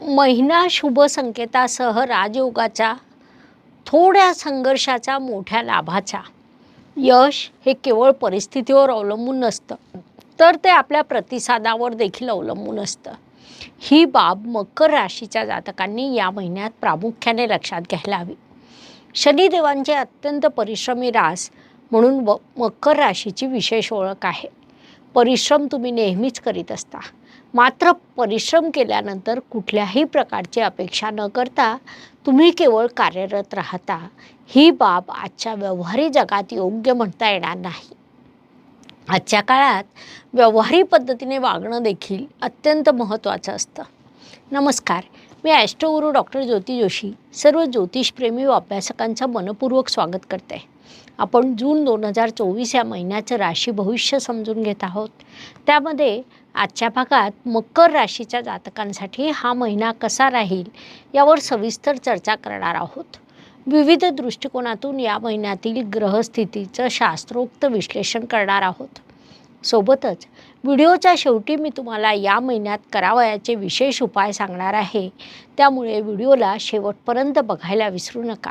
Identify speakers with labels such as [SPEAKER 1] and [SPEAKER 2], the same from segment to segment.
[SPEAKER 1] महिना शुभ संकेतासह राजयोगाचा थोड्या संघर्षाचा मोठ्या लाभाचा. यश हे केवळ परिस्थितीवर अवलंबून नसतं तर ते आपल्या प्रतिसादावर देखील अवलंबून असतं. ही बाब मकर राशीच्या जातकांनी या महिन्यात प्रामुख्याने लक्षात घ्यायला हवी शनिदेवांचे अत्यंत परिश्रमी रास म्हणून व मकर राशीची विशेष ओळख आहे. परिश्रम तुम्ही नेहमीच करीत असता. मात्र परिश्रम केल्यानंतर कुठल्याही प्रकारची अपेक्षा न करता तुम्ही केवळ कार्यरत राहता. ही बाब आजच्या व्यवहारी जगात योग्य म्हणता येणार नाही. आजच्या काळात व्यवहारी पद्धतीने वागणं देखील अत्यंत महत्त्वाचं असतं. नमस्कार मी ॲस्ट्रोगुरू डॉक्टर ज्योती जोशी सर्व ज्योतिषप्रेमी व अभ्यासकांचं मनपूर्वक स्वागत करते. आपण जून दोन हजार चोवीस या महिन्याचं राशी भविष्य समजून घेत आहोत. त्यामध्ये आजच्या भागात मकर राशीच्या जातकांसाठी हा महिना कसा राहील यावर सविस्तर चर्चा करणार आहोत. विविध दृष्टिकोनातून या महिन्यातील ग्रहस्थितीचं शास्त्रोक्त विश्लेषण करणार आहोत. सोबतच व्हिडिओच्या शेवटी मी तुम्हाला या महिन्यात करावयाचे विशेष उपाय सांगणार आहे. त्यामुळे व्हिडिओला शेवटपर्यंत बघायला विसरू नका.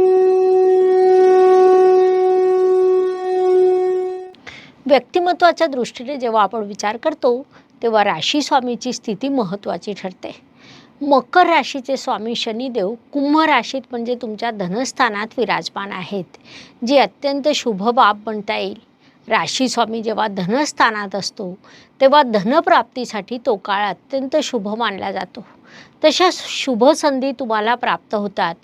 [SPEAKER 1] व्यक्तिमत्वाच्या दृष्टीने जेव्हा आपण विचार करतो तेव्हा राशी स्वामीची स्थिती महत्त्वाची ठरते. मकर राशीचे स्वामी शनिदेव कुंभ राशीत म्हणजे तुमच्या धनस्थानात विराजमान आहेत जी अत्यंत शुभ बाब म्हणता येईल. राशी स्वामी जेव्हा धनस्थानात असतो तेव्हा धनप्राप्तीसाठी तो काळ अत्यंत शुभ मानला जातो. तशा शुभ संधी तुम्हाला प्राप्त होतात.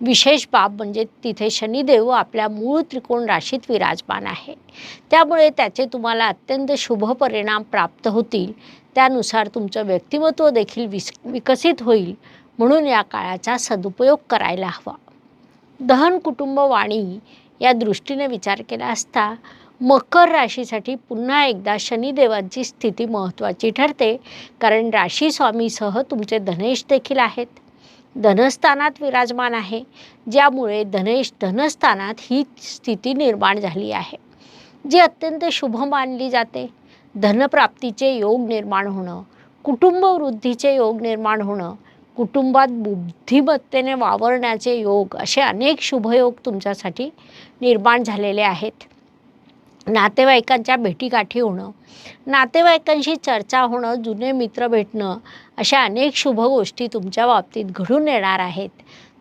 [SPEAKER 1] विशेष बाब म्हणजे तिथे शनिदेव आपल्या मूळ त्रिकोण राशीत विराजमान आहे. त्यामुळे त्याचे तुम्हाला अत्यंत शुभ परिणाम प्राप्त होतील. त्यानुसार तुमचं व्यक्तिमत्व देखील विस विकसित होईल. म्हणून या काळाचा सदुपयोग करायला हवा. दहन कुटुंब वाणी या दृष्टीने विचार केला असता मकर राशीसाठी पुन्हा एकदा शनिदेवांची स्थिती महत्त्वाची ठरते. कारण राशी स्वामीसह तुमचे धनेश देखील आहेत. धनस्थानात विराजमान आहे. ज्यामुळे धनेश धनस्थानात ही स्थिती निर्माण झाली आहे. जी अत्यंत शुभ मानली जाते. धनप्राप्तीचे योग निर्माण होणं कुटुंबवृद्धीचे योग निर्माण होणं कुटुंबात बुद्धिमत्तेने वावरण्याचे योग असे अनेक शुभयोग तुमच्यासाठी निर्माण झालेले आहेत. नातेवाईकांच्या भेटीगाठी होणं नातेवाईकांशी चर्चा होणं जुने मित्र भेटणं अशा अनेक शुभ गोष्टी तुमच्या बाबतीत घडून येणार आहेत.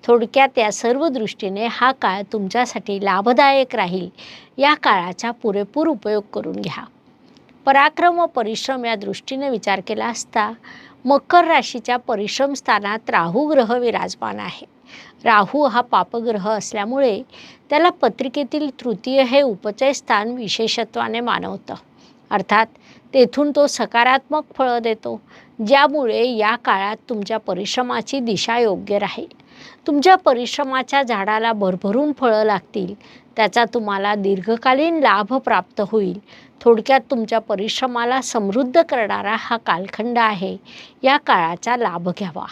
[SPEAKER 1] थोडक्यात या सर्व दृष्टीने हा काळ तुमच्यासाठी लाभदायक राहील. या काळाचा पुरेपूर उपयोग करून घ्या. पराक्रम व परिश्रम या दृष्टीने विचार केला असता मकर राशीच्या परिश्रम स्थानात राहू ग्रह विराजमान आहे. राहू हा पापग्रह असल्यामुळे त्याला पत्रिकेतील तृतीय हे उपचय स्थान विशेषत्वाने मानवतं. अर्थात तेथून तो सकारात्मक फळं देतो ज्यामुळे या काळात तुमच्या परिश्रमाची दिशा योग्य राहील. तुमच्या परिश्रमाच्या झाडाला भरभरून फळं लागतील त्याचा तुम्हाला दीर्घकालीन लाभ प्राप्त होईल. थोडक्यात तुमच्या परिश्रमाला समृद्ध करणारा हा कालखंड आहे या काळाचा लाभ घ्यावा.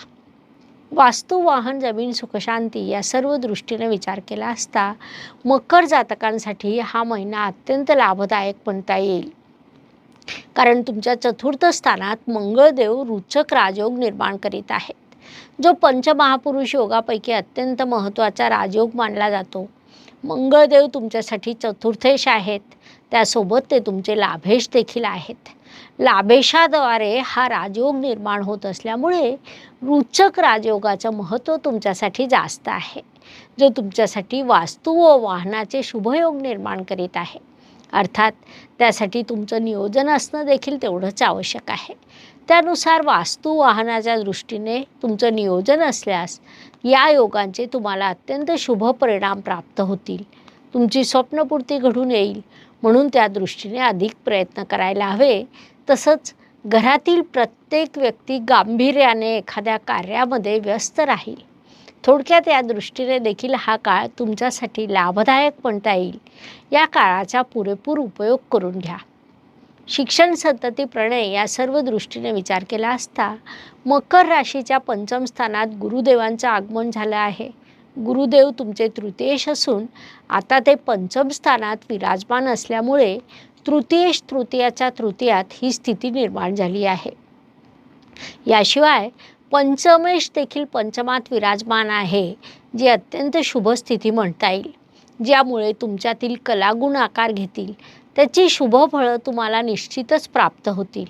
[SPEAKER 1] वास्तू वाहन जमीन सुखशांती या सर्व दृष्टीने विचार केला असता मकर जातकांसाठी हा महिना अत्यंत लाभदायक म्हणता येईल. कारण तुमच्या चतुर्थ स्थानात मंगळदेव रुचक राजयोग निर्माण करीत आहेत. जो पंचमहापुरुष योगापैकी अत्यंत महत्त्वाचा राजयोग मानला जातो. मंगळदेव तुमच्यासाठी चतुर्थेश आहेत. त्यासोबत ते तुमचे लाभेश देखील आहेत. लाभेशाद्वारे हा राजयोग निर्माण होत असल्यामुळे रुचक राजयोगाचं महत्त्व तुमच्यासाठी जास्त आहे. जो तुमच्यासाठी वास्तू व वाहनाचे शुभयोग निर्माण करीत आहे. अर्थात त्यासाठी तुमचं नियोजन असणं देखील तेवढंच आवश्यक आहे. त्यानुसार वास्तू वाहनाच्या दृष्टीने तुमचं नियोजन असल्यास या योगांचे तुम्हाला अत्यंत शुभ परिणाम प्राप्त होतील. तुमची स्वप्नपूर्ती घडून येईल. म्हणून त्या दृष्टीने अधिक प्रयत्न करायला हवे. तसंच घरातील प्रत्येक व्यक्ती गांभीर्याने एखाद्या कार्यामध्ये व्यस्त राहील. थोडक्यात या दृष्टीने देखील हा काळ तुमच्यासाठी लाभदायक म्हणता येईल. या काळाचा पुरेपूर उपयोग करून घ्या. शिक्षण संतती प्रणय या सर्व दृष्टीने विचार केला असता मकर राशीच्या पंचम स्थानात गुरुदेवांचं आगमन झालं आहे. गुरुदेव तुमचे तृतीयेश असून आता ते पंचम स्थानात विराजमान असल्यामुळे तृतीयेश तृतीयाच्या तृतीयात ही स्थिती निर्माण झाली आहे. याशिवाय पंचमेश देखील पंचमात विराजमान आहे जी अत्यंत शुभ स्थिती म्हणता येईल. ज्यामुळे तुमच्यातील कलागुण आकार घेतील. त्याची शुभ फळं तुम्हाला निश्चितच प्राप्त होतील.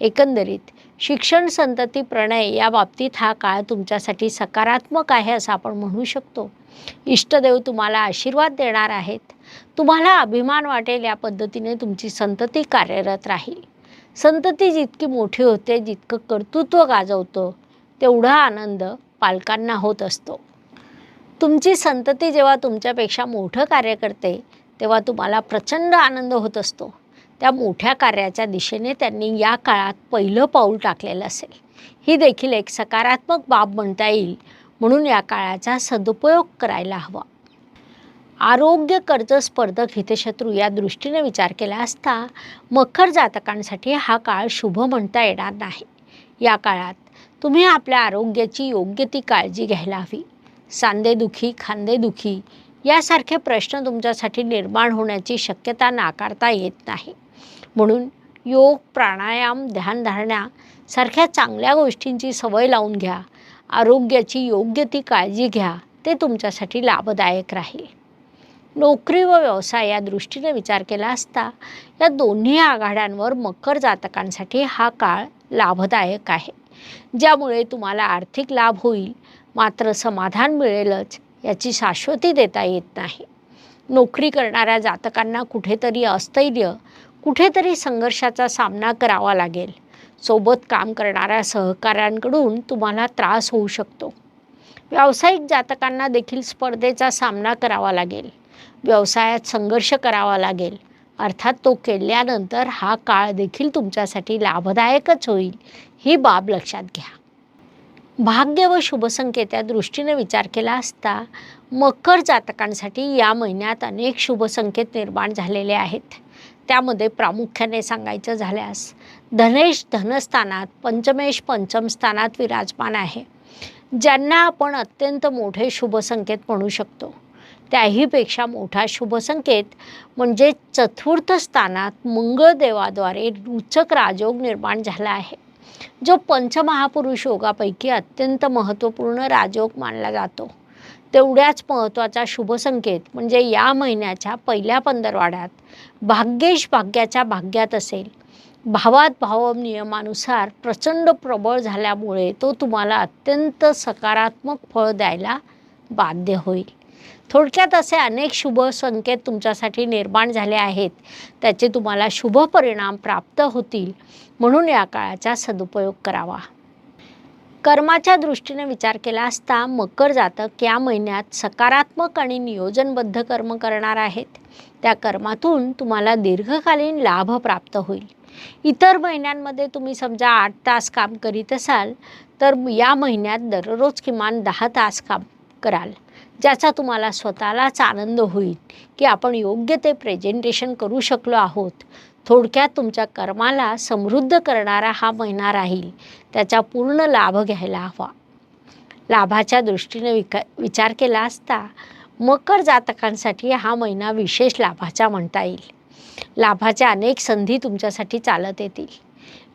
[SPEAKER 1] एकंदरीत शिक्षण संतती प्रणय या बाबतीत हा काळ तुमच्यासाठी सकारात्मक आहे असं आपण म्हणू शकतो. इष्टदेव तुम्हाला आशीर्वाद देणार आहेत. तुम्हाला अभिमान वाटेल या पद्धतीने तुमची संतती कार्यरत राहील. संतती जितकी मोठी होते जितकं कर्तृत्व गाजवतं तेवढा आनंद पालकांना होत असतो. तुमची संतती जेव्हा तुमच्यापेक्षा मोठं कार्य करते तेव्हा तुम्हाला प्रचंड आनंद होत असतो. त्या मोठ्या कार्याच्या दिशेने त्यांनी या काळात पहिलं पाऊल टाकलेलं असेल. ही देखील एक सकारात्मक बाब म्हणता येईल म्हणून या काळाचा सदुपयोग करायला हवा. आरोग्य कर्ज स्पर्धक हितशत्रू या दृष्टीने विचार केला असता मकर जातकांसाठी हा काळ शुभ म्हणता येणार नाही. या काळात तुम्ही आपल्या आरोग्याची योग्य ती काळजी घ्यायला हवी सांदेदुखी खांदेदुखी यासारखे प्रश्न तुमच्यासाठी निर्माण होण्याची शक्यता नाकारता येत नाही. म्हणून योग प्राणायाम ध्यानधारणा सारख्या चांगल्या गोष्टींची सवय लावून घ्या. आरोग्याची योग्य ती काळजी घ्या. ते तुमच्यासाठी लाभदायक राहील. नोकरी व व्यवसाय या दृष्टीने विचार केला असता या दोन्ही आघाड्यांवर मकर जातकांसाठी हा काळ लाभदायक आहे. ज्यामुळे तुम्हाला आर्थिक लाभ होईल. मात्र समाधान मिळेलच याची शाश्वती देता येत नाही. नोकरी करणाऱ्या जातकांना कुठेतरी अस्थैर्य कुठेतरी संघर्षाचा सामना करावा लागेल. सोबत काम करणाऱ्या सहकाऱ्यांकडून तुम्हाला त्रास होऊ शकतो. व्यावसायिक जातकांना देखील स्पर्धेचा सामना करावा लागेल. व्यवसायात संघर्ष करावा लागेल. अर्थात तो केल्यानंतर हा काळ देखील तुमच्यासाठी लाभदायकच होईल ही बाब लक्षात घ्या. भाग्य व शुभसंकेत्या दृष्टीने विचार केला असता मकर जातकांसाठी या महिन्यात अनेक शुभसंकेत निर्माण झालेले आहेत. त्यामध्ये प्रामुख्याने सांगायचं झाल्यास धनेश धनस्थानात पंचमेश पंचम स्थानात विराजमान आहे. ज्यांना आपण अत्यंत मोठे शुभसंकेत म्हणू शकतो. त्याहीपेक्षा मोठा शुभसंकेत म्हणजे चतुर्थ स्थानात मंगळदेवाद्वारे रुचक राजयोग निर्माण झाला आहे. जो पंचमहापुरुष योगापैकी अत्यंत महत्त्वपूर्ण राजयोग मानला जातो. तेवढ्याच महत्त्वाचा शुभसंकेत म्हणजे या महिन्याच्या पहिल्या पंधरवाड्यात भाग्येश भाग्याच्या भाग्यात असेल. भावात भाव नियमानुसार प्रचंड प्रबळ झाल्यामुळे तो तुम्हाला अत्यंत सकारात्मक फळ द्यायला बाध्य होईल. थोडक्यात असे अनेक शुभ संकेत तुमच्यासाठी निर्माण झाले आहेत. त्याचे तुम्हाला शुभ परिणाम प्राप्त होतील म्हणून या काळाचा सदुपयोग करावा. कर्माच्या दृष्टीने विचार केला असता मकर जातक या महिन्यात सकारात्मक आणि नियोजनबद्ध कर्म करणार आहेत. त्या कर्मातून तुम्हाला दीर्घकालीन लाभ प्राप्त होईल. इतर महिन्यांमध्ये तुम्ही समजा आठ तास काम करीत असाल तर या महिन्यात दररोज किमान दहा तास काम कराल ज्याचा तुम्हाला स्वतःलाच आनंद होईल की आपण योग्य ते प्रेझेंटेशन करू शकलो आहोत. थोडक्यात तुमच्या कर्माला समृद्ध करणारा हा महिना राहील. त्याचा पूर्ण लाभ घ्यायला हवा. लाभाच्या दृष्टीने विका विचार केला असता मकर जातकांसाठी हा महिना विशेष लाभाचा म्हणता येईल. लाभाच्या अनेक संधी तुमच्यासाठी चालत येतील.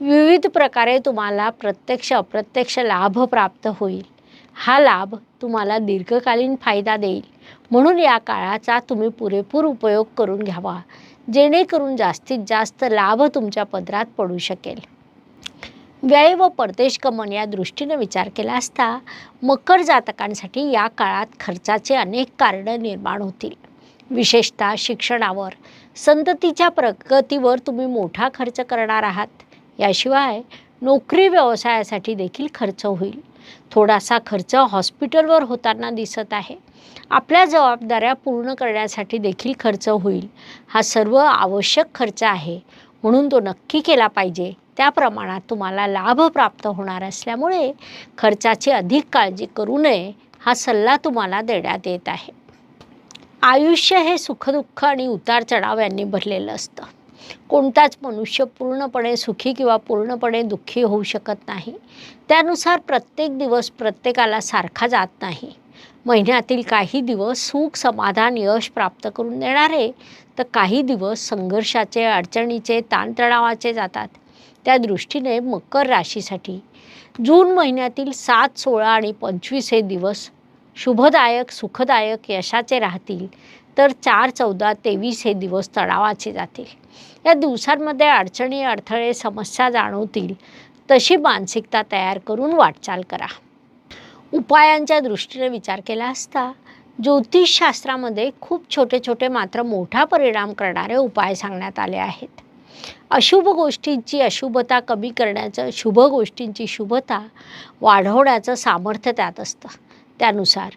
[SPEAKER 1] विविध प्रकारे तुम्हाला प्रत्यक्ष अप्रत्यक्ष लाभ प्राप्त होईल. हा लाभ तुम्हाला दीर्घकालीन फायदा देईल. म्हणून या काळाचा तुम्ही पुरेपूर उपयोग करून घ्यावा. जेणेकरून जास्तीत जास्त लाभ तुमच्या पदरात पडू शकेल. व्यय व परदेश गमन या दृष्टीनं विचार केला असता मकर जातकांसाठी या काळात खर्चाचे अनेक कारणं निर्माण होतील. विशेषतः शिक्षणावर संततीच्या प्रगतीवर तुम्ही मोठा खर्च करणार आहात. याशिवाय नोकरी व्यवसायासाठी देखील खर्च होईल. थोडासा खर्च हॉस्पिटलवर होताना दिसत आहे. आपल्या जबाबदाऱ्या पूर्ण करण्यासाठी देखील खर्च होईल. हा सर्व आवश्यक खर्च आहे. म्हणून तो नक्की केला पाहिजे. त्या प्रमाणात तुम्हाला लाभ प्राप्त होणार असल्यामुळे खर्चाची अधिक काळजी करू नये हा सल्ला तुम्हाला देण्यात येत आहे. आयुष्य हे सुखदुःख आणि उतार चढाव यांनी भरलेलं असतं. कोणताच मनुष्य पूर्णपणे सुखी किंवा पूर्णपणे दुःखी होऊ शकत नाही. त्यानुसार प्रत्येक दिवस प्रत्येकाला सारखा जात नाही. महिन्यातील काही दिवस सुख समाधान यश प्राप्त करून देणारे तर काही दिवस संघर्षाचे अडचणीचे ताणतणावाचे जातात. त्या दृष्टीने मकर राशीसाठी जून महिन्यातील सात सोळा आणि पंचवीस हे दिवस शुभदायक सुखदायक यशाचे राहतील. तर चार चौदा तेवीस हे दिवस तणावाचे जातील. या दिवसांमध्ये अडचणी अडथळे समस्या जाणवतील तशी मानसिकता तयार करून वाटचाल करा. उपायांच्या दृष्टीने विचार केला असता ज्योतिषशास्त्रामध्ये खूप छोटे छोटे मात्र मोठा परिणाम करणारे उपाय सांगण्यात आले आहेत. अशुभ गोष्टींची अशुभता कमी करण्याचं शुभ गोष्टींची शुभता वाढवण्याचं सामर्थ्य त्यात असतं. त्यानुसार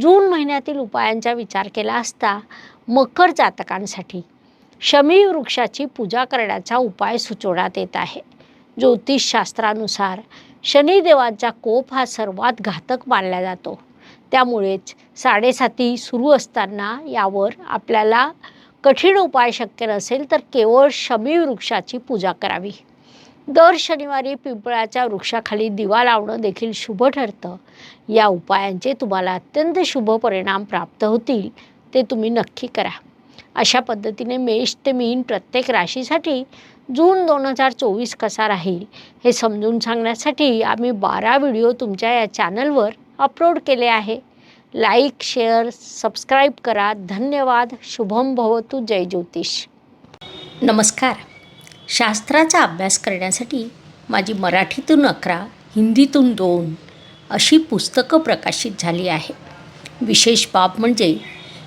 [SPEAKER 1] जून महिन्यातील उपायांचा विचार केला असता मकर जातकांसाठी शमी वृक्षाची पूजा करण्याचा उपाय सुचवण्यात येत आहे. ज्योतिषशास्त्रानुसार शनिदेवांचा कोप हा सर्वात घातक मानला जातो. त्यामुळेच साडेसाती सुरू असताना यावर आपल्याला कठीण उपाय शक्य नसेल तर केवळ शमी वृक्षाची पूजा करावी. दर शनिवारी पिंपळाच्या वृक्षाखाली दिवा लावणं देखील शुभ ठरतं. या उपायांचे तुम्हाला अत्यंत शुभ परिणाम प्राप्त होतील ते तुम्ही नक्की करा. अशा पद्धतीने मेष ते मीन प्रत्येक राशीसाठी जून दोन हजार चोवीस कसा राहील हे समजून सांगण्यासाठी आम्ही बारा व्हिडिओ तुमच्या या चॅनलवर अपलोड केले आहे. लाईक शेअर सबस्क्राईब करा. धन्यवाद. शुभम भवतु. जय ज्योतिष. नमस्कार. शास्त्राचा अभ्यास करण्यासाठी माझी मराठीतून अकरा हिंदीतून दोन अशी पुस्तकं प्रकाशित झाली आहे. विशेष बाब म्हणजे